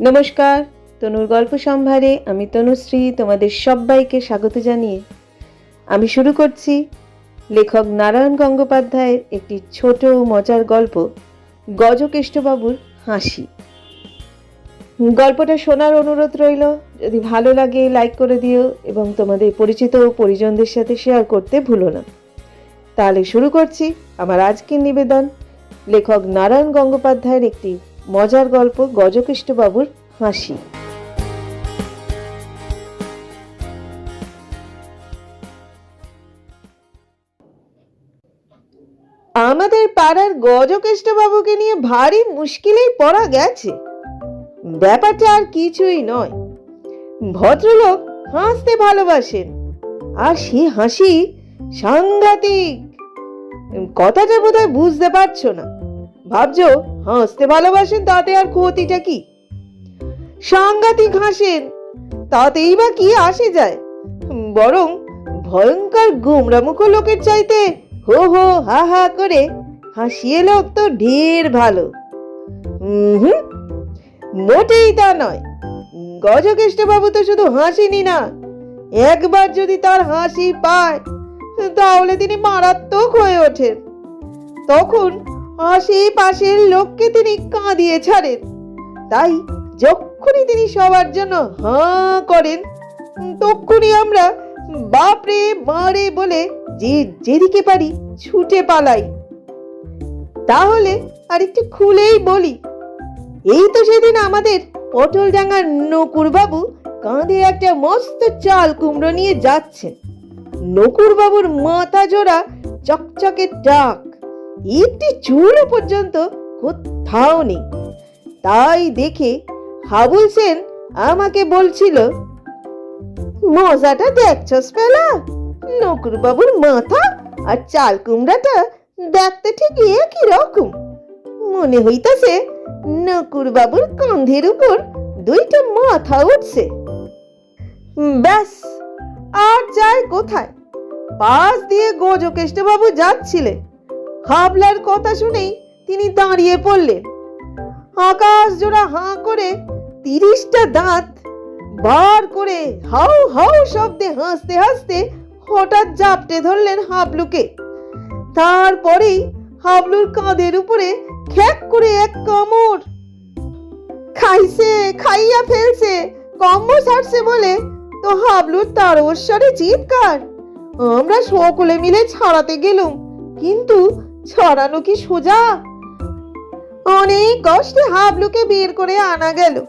নমস্কার, তনুর গল্প সম্ভারে আমি তনুশ্রী তোমাদের সবাইকে স্বাগত জানিয়ে। আমি শুরু করছি লেখক নারায়ণ গঙ্গোপাধ্যায়ের একটি ছোট মজার গল্প, গজকেষ্টবাবুর হাসি। গল্পটা শোনার অনুরোধ রইল, যদি ভালো লাগে লাইক করে দিও এবং তোমাদের পরিচিত ও পরিজনদের সাথে শেয়ার করতে ভুলো না। তাহলে শুরু করছি আমার আজকের নিবেদন, লেখক নারায়ণ গঙ্গোপাধ্যায়ের একটি মজার গল্প গজকৃষ্ণবাবুর হাসি। আমাদের পাড়ার গজকৃষ্ণবাবুকে নিয়ে ভারী মুশকিলেই পড়া গেছে। ব্যাপারটা আর কিছুই নয়। ভদ্রলোক হাসতে ভালোবাসেন, আর সে হাসি সাংঘাতিক। কথাটা বোধহয় বুঝতে পারছ না। ভাবছ হাসতে ভালোবাসেন, তাতে আর ক্ষতিটা কি? সাংঘাতিক হাসেন, তাতেই বা কি আসে যায়? বরং ভয়ঙ্কর গুমরামুখ লোকের চাইতে হো হো হা হা করে হাসিয়ে লোক তো ঢের ভালো। হুম মোটেই তা নয়। গজকেষ্টবাবু তো শুধু হাসিনি না, একবার যদি তার হাসি পায়, তাহলে তিনি মারাত্মক হয়ে ওঠেন। তখন আশেপাশের লোককে তিনি কাঁদিয়ে ছাড়েন। তাই যখনই তিনি সবার জন্য হাঁ করেন, তখনই আমরা বাপরে মারে বলে যে যেদিকে পারি ছুটে পালাই। তাহলে আর একটু খুলেই বলি, এই তো সেদিন আমাদের পটল ডাঙ্গার নকুর বাবু কাঁধে একটা মস্ত চাল কুমড়ো নিয়ে যাচ্ছেন। নকুর বাবুর মাথা জোড়া চকচকে টাক একটি চুলও পর্যন্ত কোথাও নেই। তাই দেখে হাবুল সেন আমাকে বলছিল, মজাটা দেখছস পেলা নকুর বাবুর মাথা আর চাল কুমড়াটা দেখতে ঠিক একই রকম। মনে হইতাছে নকুর বাবুর কাঁধের উপর দুইটা মাথা উঠছে। ব্যাস, আর যায় কোথায়? পাশ দিয়ে গজকেষ্টবাবু যাচ্ছিলেন। হাবলার কথা শুনেই তিনি দাঁড়িয়ে পড়লেন। আকাশ জোড়া হাঁ করে তিরিশটা দাঁত বার করে হাউ হাউ শব্দে হাসতে হাসতে হঠাৎ জাপটে ধরলেন হাবলুকে। তারপরেই হাবলুর কাঁধের উপরে খ্যাক করে এক কামড়। খাইছে, খাইয়া ফেলছে কম্ব ছাড়ছে বলে তো হাবলুর তারস্বরে চিৎকার। আমরা সকলে মিলে ছাড়াতে গেলুম, কিন্তু ছড়ানো কি সোজা? অনেক কষ্টে হাবলুকে বের করে আনা গেল।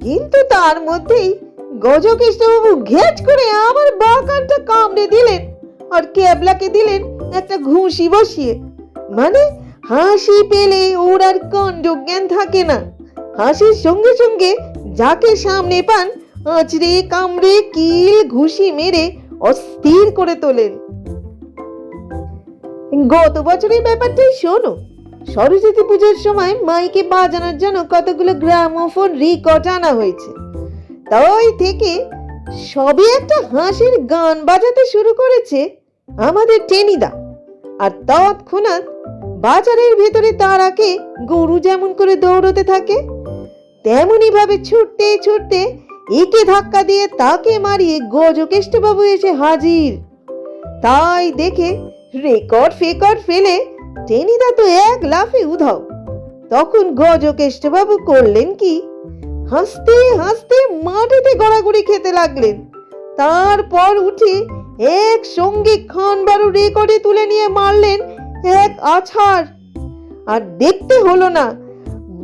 কিন্তু তার মধ্যেই গজকৃষ্ণবাবু ঘেট করে আমার বাকানটা কামড়ে দিলেন আর ক্যাবলাকে দিলেন একটা ঘুষি বসিয়ে। মানে হাসি পেলে ওর আর কাণ্ডজ্ঞান থাকে না। হাসির সঙ্গে সঙ্গে যাকে সামনে পান, আঁচড়ে কামড়ে কিল ঘুষি মেরে অস্থির করে তোলেন। গত বছরের ব্যাপারটাই শোনো। সরস্বতী পুজোর সময় মাইকে বাজানোর জন্য কতগুলো গ্রামোফোন রেকর্ড আনা হয়েছে। তাই থেকে সবে একটা হাসির গান বাজাতে শুরু করেছে আমাদের টেনিদা। আর তৎক্ষণাৎ বাজারের ভেতরে তারাকে গরু যেমন করে দৌড়তে থাকে তেমনি ভাবে ছুটতে ছুটতে একে ধাক্কা দিয়ে তাকে মারিয়ে গজকেষ্টবাবু এসে হাজির। তাই দেখে রেকর্ড ফেকর্ড ফেলে টেনিদা তো এক লাফে উধাও। তখন গজকেষ্টবাবু করলেন কি? হাসতে হাসতে মাটিতে গড়াগড়ি খেতে লাগলেন। তারপর উঠে এক সঙ্গে খান বারো রেকর্ডে তুলে নিয়ে মারলেন এক আছাড়। আর দেখতে হলো না,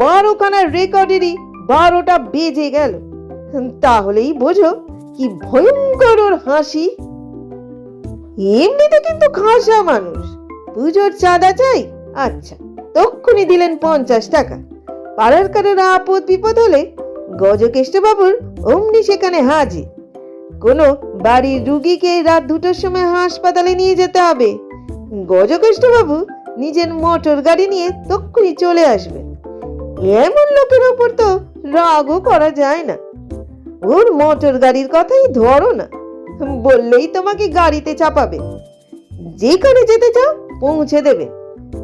বারোখানা রেকর্ডেরই বারোটা বেজে গেল। তাহলেই বোঝো কি ভয়ঙ্কর ওর হাসি। এমনিতে কিন্তু খাসা মানুষ। পুজোর চাঁদা চাই? আচ্ছা তক্ষুনি দিলেন পঞ্চাশ টাকা। পাড়ার কারোর আপদ বিপদ হলে গজকেষ্টবাবুর অমনি সেখানে হাজির। কোনো বাড়ির রুগীকে রাত দুটোর সময় হাসপাতালে নিয়ে যেতে হবে। গজকেষ্টবাবু নিজের মোটর গাড়ি নিয়ে তক্ষুনি চলে আসবেন। এমন লোকের ওপর তো রাগও করা যায় না। ওর মোটর গাড়ির কথাই ধরো না। বললেই তোমাকে গাড়িতে চাপাবে। যেখানে যেতে চাও পৌঁছে দেবে।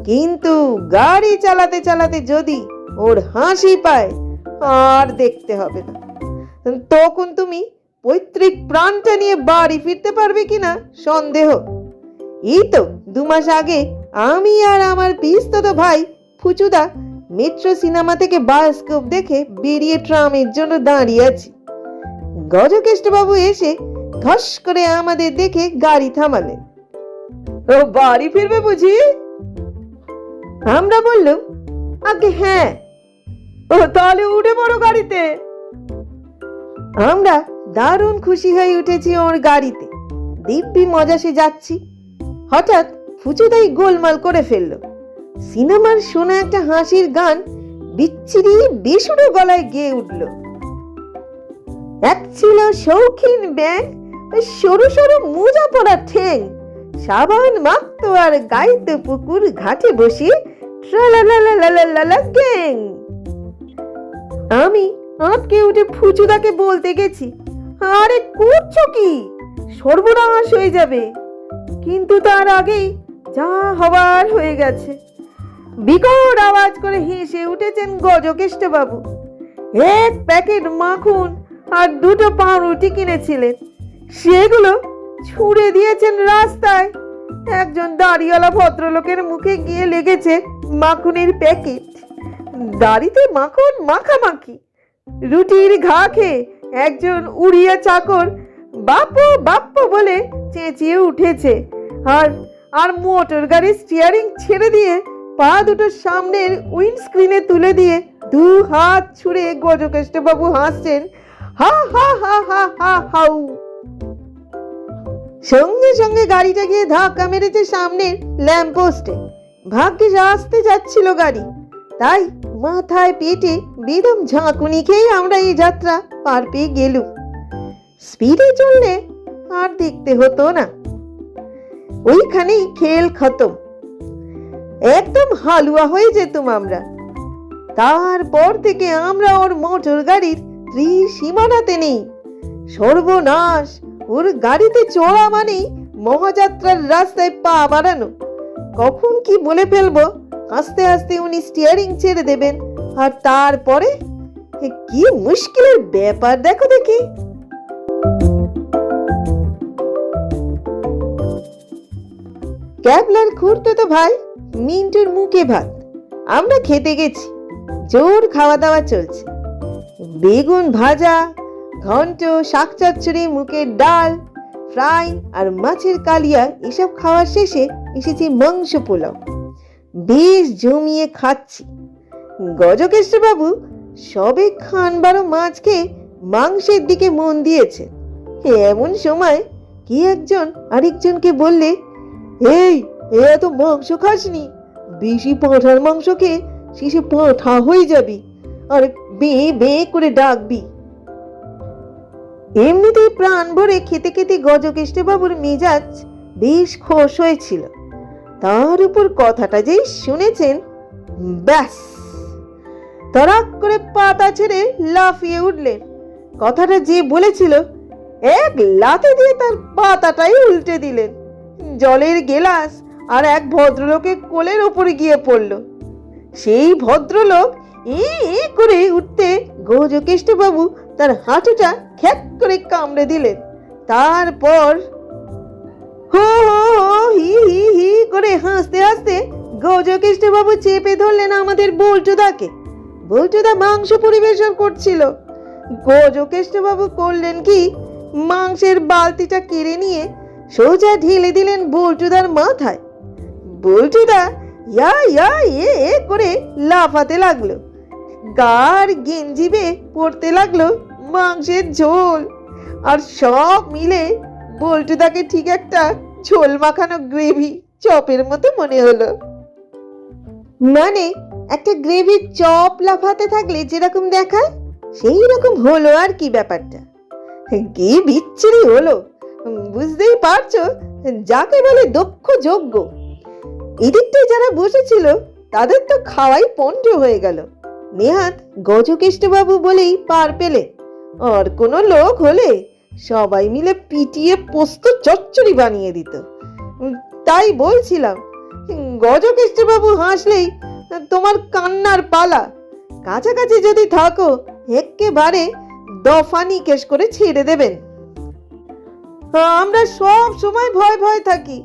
কিন্তু গাড়ি চালাতে চালাতে যদি ওর হাসি পায়, আর দেখতে হবে না। তখন তুমি পৈতৃক প্রাণটা নিয়ে বাড়ি ফিরতে পারবে কিনা সন্দেহ। এই তো দু মাস আগে আমি আর আমার পিস্তত ভাই ফুচুদা মেট্রো সিনেমা থেকে বায়োস্কোপ দেখে বেরিয়ে ট্রামের জন্য দাঁড়িয়ে আছি। গজকেষ্টবাবু এসে ধস করে আমাদের দেখে গাড়ি থামালেন ও, বাড়ি ফিরবে বুঝি? আমরা বললাম, আগে হ্যাঁ। ও, তাহলে উঠে পড়ো গাড়িতে। আমরা দারুণ খুশি হয়ে উঠেছি ওর গাড়িতে। দিব্যি মজাসে যাচ্ছি। হঠাৎ ফুচুদাই গোলমাল করে ফেলল। সিনেমার শোনা একটা হাসির গান বিচ্ছিরি বেসুরো গলায় গেয়ে উঠল। এক ছিল শৌখিন ব্যাং সরু সরু মোজা পরা ঠেং সাবান মাখতো আর গাইতে পুকুর ঘাটে বসে গ্যাং। আমি আটকে উঠে ফুচুদাকে বলতে গেছি, আরে করছ কি? সর্বনাশ হয়ে যাবে। কিন্তু তার আগেই যা হবার হয়ে গেছে। বিকট আওয়াজ করে হেসে উঠেছেন গজকেষ্ট বাবু এক প্যাকেট মাখন আর দুটো পাউরুটি কিনেছিলেন। সেগুলো ছুঁড়ে দিয়েছেন রাস্তায়। একজন দাড়িওয়ালা ভদ্রলোকের মুখে গিয়ে লেগেছে মাখনের প্যাকেট। দাড়িতে মাখন মাখামাখি। রুটির ঘা খেয়ে একজন উড়িয়া চাকর বাপ্পো বাপ্পো বলে চেঁচিয়ে উঠেছে। আর আর মোটর গাড়ির স্টিয়ারিং ছেড়ে দিয়ে পা দুটো সামনের উইন্ডস্ক্রিনে তুলে দিয়ে দু হাত ছুঁড়ে গজকেষ্টবাবু হাসছেন হা হা হা হা হা হাউ সঙ্গে সঙ্গে গাড়িটা গিয়ে ধাক্কা মেরেছে সামনের ল্যাম্পপোস্টে। ভাগ্যিস আসতে যাচ্ছিল গাড়ি। তাই মাথায় পেটে বেদম ঝাঁকুনি খেয়ে আমরা এই যাত্রা পার পেয়ে গেলুম। স্পিডে চললে আর দেখতে হতো না। ওইখানেই খেল খতম। একদম হালুয়া হয়ে যেতুম আমরা। তারপর থেকে আমরা ওর মোটর গাড়ির ত্রিসীমানাতে নেই সর্বনাশ, ওর গাড়িতে চড়া মানেই মহাযাত্রার রাস্তায় পা বাড়ানো। কখন কি বলে ফেলব? আস্তে আস্তে উনি স্টিয়ারিং ছেড়ে দেবেন। আর তারপরে? কি মুশকিলের ব্যাপার দেখো দেখি। ক্যাবলার খুঁড়তো তো ভাই, মিন্টুর মুখে ভাত। আমরা খেতে গেছি। জোর খাওয়া দাওয়া চলছে। বেগুন ভাজা, ঘন্ট শাক চচ্চড়ি মুখের ডাল, ফ্রাই আর মাছের কালিয়া এসব খাওয়ার শেষে এসেছি মাংস পোলাও। বেশ জমিয়ে খাচ্ছি। গজকেষ্টবাবু সবে খান বারো মাছ খেয়ে মাংসের দিকে মন দিয়েছে। এমন সময় কি একজন আরেকজনকে বললে, এই, এ এত মাংস খাসনি, বেশি পাঁঠার মাংস খেয়ে শেষে পাঁঠা হয়ে যাবি। আর বে বে করে ডাকবি। এমনিতেই প্রাণ ভরে খেতে খেতে গজকেষ্টে বাবুর মেজাজ বেশ খোশ হয়েছিল। তার উপর কথাটা যেই শুনেছেন, ব্যাস। তরাক করে পাতা ছেড়ে লাফিয়ে উঠলেন। কথাটা যে বলেছিল, এক লাথি দিয়ে তার পাতাটাই উল্টে দিলেন। জলের গেলাস আর এক ভদ্রলোকের কোলের ওপরে গিয়ে পড়ল। সেই ভদ্রলোক এ করে উঠতে গৌজকেষ্টবাবু তার হাঁটুটা খ্যাক করে কামড়ে দিলেন। তারপর হো হো হো, হি হি হি করে হাসতে হাসতে গৌজকেষ্টবাবু চেপে ধরলেন আমাদের বল্টুদাকে। বল্টুদা মাংস পরিবেশন করছিল। গৌজকেষ্টবাবু করলেন কি? মাংসের বালতিটা কেড়ে নিয়ে সোজা ঢেলে দিলেন বল্টুদার মাথায়। বল্টুদা ইয়া ইয়া এ করে লাফাতে লাগল। গার গেঞ্জিবে পড়তে লাগল মাংসের ঝোল। আর সব মিলে বল্টুদাকে ঠিক একটা ঝোল মাখানো গ্রেভি চপের মতো মনে হলো। মানে একটা গ্রেভির চপ লাফাতে থাকলে যেরকম দেখায় সেই রকম হলো আর কি ব্যাপারটা। কি বিচ্ছিরি হলো। বুঝতেই পারছ? যাকে বলে দক্ষ যোগ্য। এদিকটায় যারা বসেছিল, তাদের তো খাওয়াই পণ্ড হয়ে গেল। নেহাত গজকেষ্টবাবু বলেই পার পেলে। আর কোনো লোক হলে সবাই মিলে পিটিয়ে পোস্ত চচ্চড়ি বানিয়ে দিত। তাই বলছিলাম, গজকেষ্টবাবু হাসলেই তোমার কান্নার পালা। কাছাকাছি যদি থাকো একেবারে দফা নিকেশ করে ছেড়ে দেবেন। আমরা সব সময় ভয় ভয় থাকি।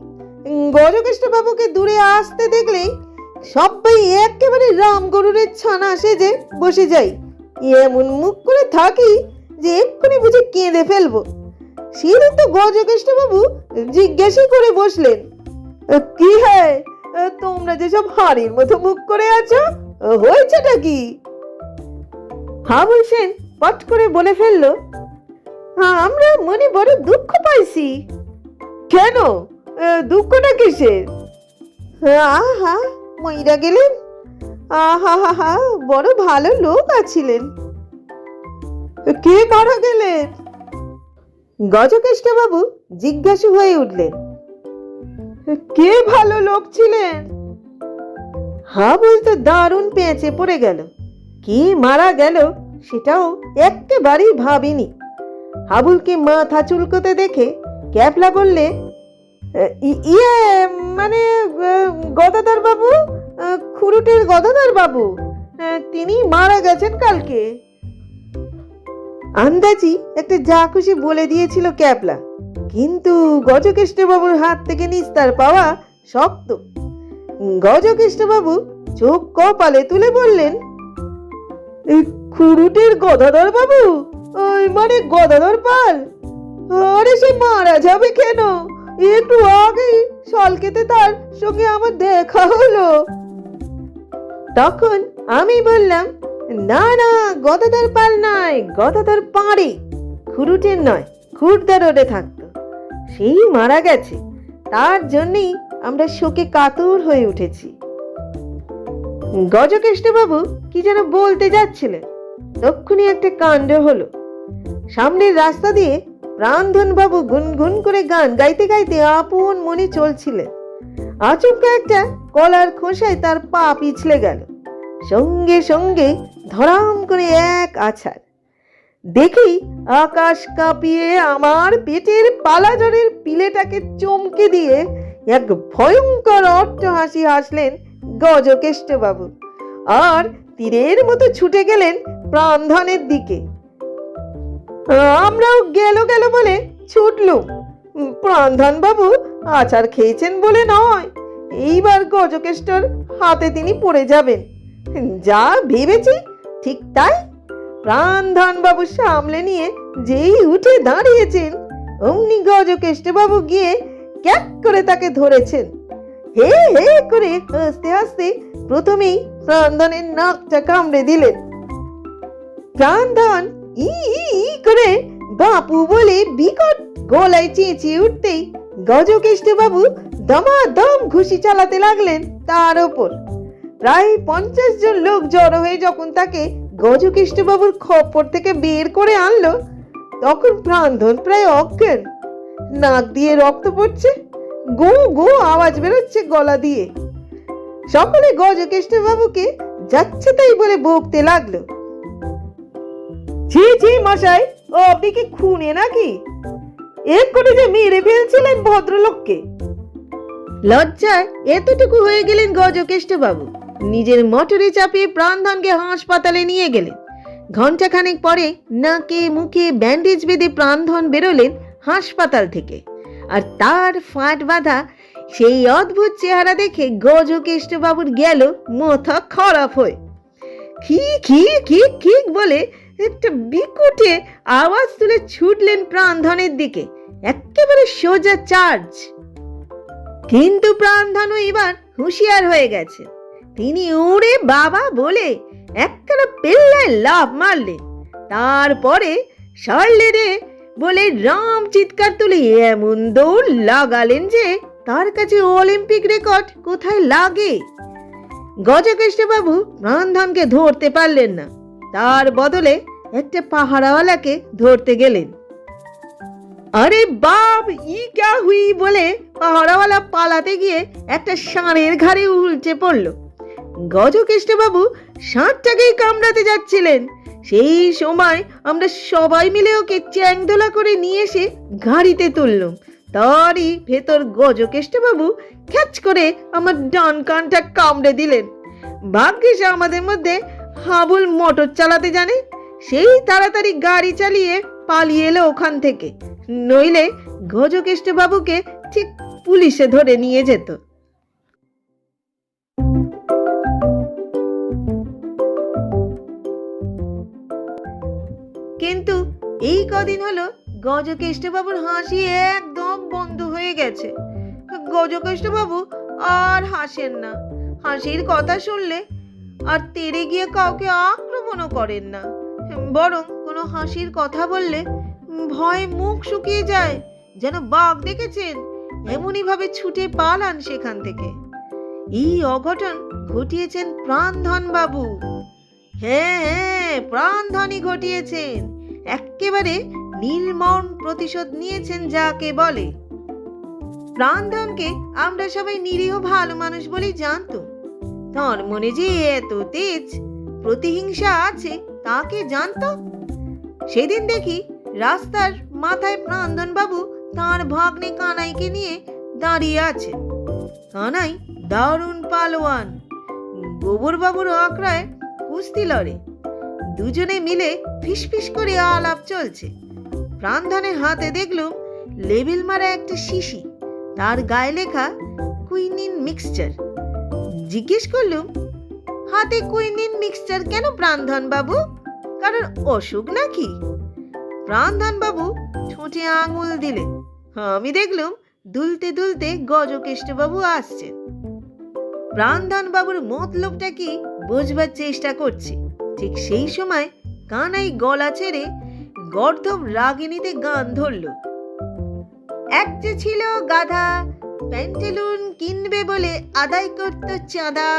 গজকৃষ্ণ বাবুকে দূরে আসতে দেখলেই সবাই একেবারে রাম গরুরের ছানা সেজে বসে যাই। এমন মুখ করে থাকি যে এক্ষুনি বুঝে কেঁদে ফেলব। সেদিন তো গজকৃষ্ণ বাবু জিজ্ঞাসা করে বসলেন কি হয়? তোমরা যেসব হাড়ির মতো মুখ করে আছো হয়েছেটা কি? হাবুল সেন পট করে বলে ফেলল, আমরা মনে বড় দুঃখ পাইছি। কেন? দুঃখটা কিসের? আহা! মইরা গেলেন? আহা হা হা বড় ভালো লোক আছিলেন। কে মারা গেলেন? বাবু জিজ্ঞাসু হয়ে উঠলেন, কে ভালো লোক ছিলেন? হাবুল তো দারুণ পেঁচে পড়ে গেল। কি মারা গেল সেটাও একেবারেই ভাবিনি। হাবুলকে মাথা চুলকোতে দেখে ক্যাপলা বললে "ই- ইয়ে মানে গদাধর বাবু? খুরুটের গদাধর বাবু? তিনি মারা গেছেন কালকে। আন্দাজি একটা যা খুশি বলে দিয়েছিল ক্যাবলা। কিন্তু গজকৃষ্ণবাবুর হাত থেকে নিস্তার পাওয়া শক্ত। গজকৃষ্ণবাবু চোখ কপালে তুলে বললেন খুরুটের গদাধর বাবু? ওই মানে গদাধর পাল? আরে সে মারা যাবে কেন? একটু আগে সলকেতে তার সঙ্গে আমার দেখা হলো। তখন আমি বললাম, না না, গদাধর পাল নয় গদাধর পাড়ে, খুরুটের নয় খুরদা রোডে থাকতো। সেই মারা গেছে, তার জন্যই আমরা শোকে কাতর হয়ে উঠেছি। গজকৃষ্ণবাবু কি যেন বলতে যাচ্ছিলেন, তক্ষুনি একটা কাণ্ড হলো। সামনের রাস্তা দিয়ে প্রাণধন বাবু গুনগুন করে গান গাইতে গাইতে আপন মনে চলছিলেন। আচমকা একটা কলার খোসায় তার পা পিছলে গেল। সঙ্গে সঙ্গে ধরাম করে এক আছাড়। দেখি আকাশ কাঁপিয়ে আমার পেটের পালাজরের পিলেটাকে চমকে দিয়ে এক ভয়ঙ্কর অট্ট হাসি হাসলেন গজকেষ্ট বাবু আর তীরের মতো ছুটে গেলেন প্রাণধনের দিকে। আমরাও গেল গেল বলে ছুটলুম। প্রাণধন বাবু আচার খেয়েছেন বলে নয়, এইবার গজকেষ্টর হাতে তিনি পড়ে যাবেন। যা ভেবেছি ঠিক তাই। প্রাণধন বাবু সামলে নিয়ে যেই উঠে দাঁড়িয়েছেন, অমনি গজকেষ্ট বাবু গিয়ে ক্যাক করে তাকে ধরেছেন। হে হে করে হাসতে হাসতে প্রথমেই প্রাণধনের নাকটা কামড়ে দিলেন। প্রাণধন ই ই করে বাপু বলে বিকট গলায় চেঁচিয়ে উঠতেই গজকেষ্ট বাবু দমাদম ঘুষি চালাতে লাগলেন তার ওপর। প্রায় পঞ্চাশ জন লোক জড়ো হয়ে যখন তাকে গজকেষ্ট বাবুর খপ্পর থেকে বের করে আনলো, তখন প্রাণধন প্রায় অজ্ঞান। নাক দিয়ে রক্ত পড়ছে, গো গো আওয়াজ বেরোচ্ছে গলা দিয়ে। সকলে গজকেষ্ট বাবুকে যাচ্ছে তাই বলে বকতে লাগল। ছি ছি মশাই, ও, আপনি কি খুনে নাকি? এক্ষুনি যে মেরে ফেলছিলেন ভদ্রলোককে। লজ্জায় এতটুকু হয়ে গেলেন গজকেষ্ট বাবু নিজের মোটরে চাপিয়ে প্রাণধনকে হাসপাতালে নিয়ে গেলেন। ঘন্টাখানেক পরে নাকে মুখে ব্যান্ডেজ বেঁধে প্রাণধন বেরোলেন হাসপাতাল থেকে। আর তার ফাট বাঁধা সেই অদ্ভুত চেহারা দেখে গজকেষ্ট বাবুর গেল মাথা খারাপ হয়ে। কি কি কি কি বলে একটা বিকুটে আওয়াজ তুলে ছুটলেন প্রাণধনের দিকে। একেবারে সোজা চার্জ। কিন্তু প্রাণধনু এবার হুঁশিয়ার হয়ে গেছে। তিনি উড়ে বাবা বলে একখানা পেল্লায় লাভ মারলেন। তারপরে সারলে রে বলে রাম চিৎকার তুলে এমন দৌড় লাগালেন যে তার কাছে অলিম্পিক রেকর্ড কোথায় লাগে? গজকৃষ্ণবাবু প্রাণধনকে ধরতে পারলেন না। তার বদলে একটা পাহারাওয়ালাকে ধরতে গেলেন। আরে বাপ, ই ক্যা হুই বলে পাহারাওয়ালা পালাতে গিয়ে একটা ষাঁড়ের ঘাড়ে উল্টে পড়ল। গজকৃষ্ণবাবু ষাঁড়টাকেই কামড়াতে যাচ্ছিলেন। সেই সময় আমরা সবাই মিলে ওকে চ্যাংদোলা করে নিয়ে এসে গাড়িতে তুললাম। তারই ভেতর গজকেষ্টবাবু খ্যাচ করে আমার ডান কানটা কামড়ে দিলেন। ভাগ্যিস আমাদের মধ্যে হাবুল মোটর চালাতে জানে, সেই তাড়াতাড়ি গাড়ি চালিয়ে পালিয়ে এলো ওখান থেকে। নইলে বাবুকে ঠিক পুলিশে ধরে নিয়ে যেত। কিন্তু এই কদিন হলো গজকেষ্ট বাবুর হাসি একদম বন্ধ হয়ে গেছে। গজকেষ্ট বাবু আর হাসেন না। হাসির কথা শুনলে আর তেড়ে গিয়ে কাউকে আক্রমণও করেন না। বরং কোনো হাসির কথা বললে ভয়ে মুখ শুকিয়ে যায়, যেন বাঘ দেখেছেন এমনই ভাবে ছুটে পালান সেখান থেকে। এই অঘটন ঘটিয়েছেন প্রাণধন বাবু হ্যাঁ হ্যাঁ প্রাণধনই ঘটিয়েছেন। এক্কেবারে নির্মম প্রতিশোধ নিয়েছেন যাকে বলে। প্রাণধনকে আমরা সবাই নিরীহ ভালো মানুষ বলেই জানতো। তার মনে যে এত তেজ প্রতিহিংসা আছে, তাকে জানতো? সেদিন দেখি রাস্তার মাথায় বাবু তার ভাগ্নে কানাইকে নিয়ে দাঁড়িয়ে আছে কানাই দারুণ পালোয়ান গোবর বাবুর আঁকড়ায় কুস্তি লড়ে। দুজনে মিলে ফিসফিস করে আলাপ চলছে। প্রাণধনের হাতে দেখলুম লেবেল মারা একটা শিশি, তার গায়ে লেখা কুইনিন মিক্সচার। জিজ্ঞেস করলুম, হাতে কুইনিন মিক্সচার কেন প্রাণধন বাবু কারণ অসুখ নাকি? প্রাণধন বাবু ঠোঁটে আঙুল দিলেন। আমি দেখলুম, দুলতে দুলতে গজকেষ্ট বাবু আসছেন। প্রাণধন বাবুর মতলবটা কি বোঝবার চেষ্টা করছে। ঠিক সেই সময় কানাই গলা ছেড়ে গর্ধব রাগিনীতে গান ধরল। এক যে ছিল গাধা প্যান্টেলুন কিনবে বলে আদায় করত চাঁদা।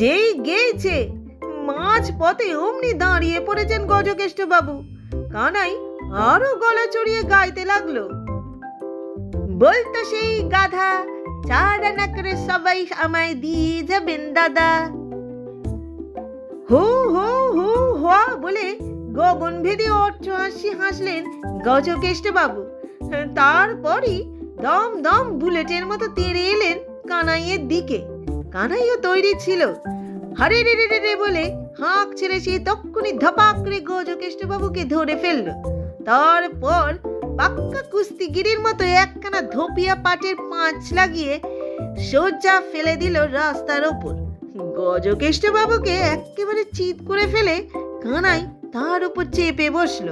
যেই গেয়েছে মাঝ পথে অমনি দাঁড়িয়ে পড়েছেন গজকেষ্ট বাবু কানাই আরও গলা চড়িয়ে গাইতে লাগল। বলতো সেই গাধা, চার আনা করে সবাই আমায় দিয়ে যাবেন দাদা। হো হো হো হওয়া বলে গগন ভেদে অর্থ হাসি হাসলেন গজকেষ্ট বাবু তারপরই দম দম বুলেটের মতো তেড়ে এলেন কানাইয়ের দিকে। কানাইও তৈরি ছিল। হারে রে রে রে বলে হাঁক ছেড়ে সে তক্ষুনি ধপাক করে গজকেষ্ট বাবুকে ধরে ফেলল। তারপর পাক্কা কুস্তিগিরির মতো একখানা ধোপিয়া পাটের পাঁচ লাগিয়ে সোজা ফেলে দিল রাস্তার ওপর। গজকেষ্ট বাবুকে একেবারে চিত করে ফেলে কানাই তার উপর চেপে বসল।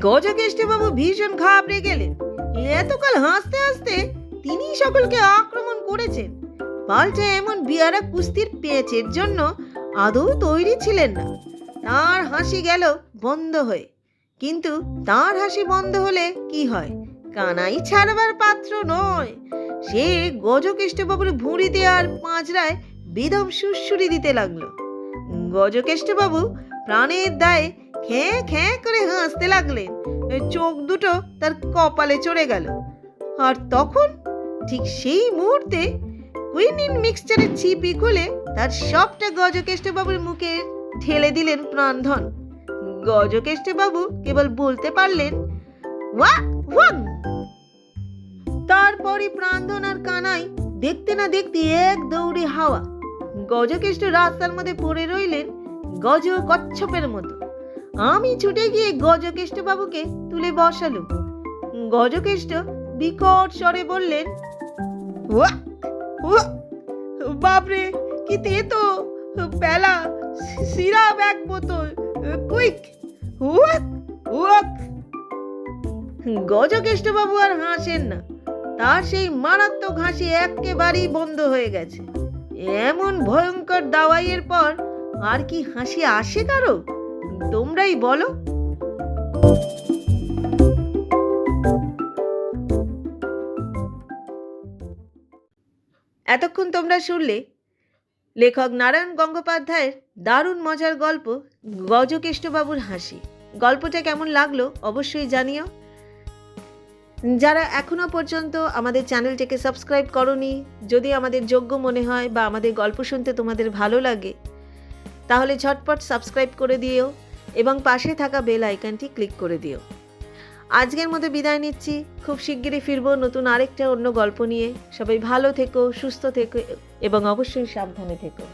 গজকেষ্ট বাবু ভীষণ ঘাবড়ে গেলেন। এতকাল হাসতে হাসতে তিনি সকলকে আক্রমণ করেছেন। পাল্টে এমন বিয়ারা কুস্তির পেঁচের জন্য আদৌ তৈরি ছিলেন না। তার হাসি গেল বন্ধ হয়ে। কিন্তু তার হাসি বন্ধ হলে কি হয়? কানাই ছাড়বার পাত্র নয়। সে গজকেষ্টবাবুর ভুঁড়িতে আর পাঁচরায় বেদম সুরসুরি দিতে লাগল। গজকেষ্টবাবু প্রাণের দায়ে খ্যাঁ খ্যাঁ করে হাসতে লাগলেন চোখ দুটো তার কপালে চড়ে গেল। আর তখন ঠিক সেই মুহূর্তে কুইনিন মিক্সচারের ছিপি খুলে তার সবটা গজকেষ্টবাবুর মুখে ঢেলে দিলেন প্রাণধন। গজকেষ্টবাবু কেবল বলতে পারলেন, ওয়া, ওয়াং! তারপরই প্রাণধন আর কানাই দেখতে না দেখতে এক দৌড়ে হাওয়া। গজকেষ্ট রাস্তার মধ্যে পড়ে রইলেন গজ কচ্ছপের মতো। আমি ছুটে গিয়ে গজকেষ্ট বাবুকে তুলে বসালো গজকেষ্ট বিকট স্বরে বললেন "ওয়া, ওয়া, বাপরে কি তেতো পেলা সিরাপ এক বোতল কুইক ওয়াক ওয়াক গজকেষ্ট বাবু আর হাসেন না। তার সেই মারাত্মক হাসি একেবারেই বন্ধ হয়ে গেছে। এমন ভয়ঙ্কর দাওয়াইয়ের পর আর কি হাসি আসে কারও? তোমরাই বলো। এতক্ষণ তোমরা শুনলে লেখক নারায়ণ গঙ্গোপাধ্যায়ের দারুণ মজার গল্প গজকেষ্টবাবুর হাসি। গল্পটা কেমন লাগল অবশ্যই জানিও। যারা এখনও পর্যন্ত আমাদের চ্যানেলটিকে সাবস্ক্রাইব করনি, যদি আমাদের যোগ্য মনে হয় বা আমাদের গল্প শুনতে তোমাদের ভালো লাগে, তাহলে ঝটপট সাবস্ক্রাইব করে দিও। এবং পাশে থাকা বেল আইকনটি ক্লিক করে দিও। আজকের মতো বিদায় নিচ্ছি। খুব শিগগিরই ফিরবো নতুন আরেকটা অন্য গল্প নিয়ে। সবাই ভালো থেকো, সুস্থ থেকো এবং অবশ্যই সাবধানে থেকো।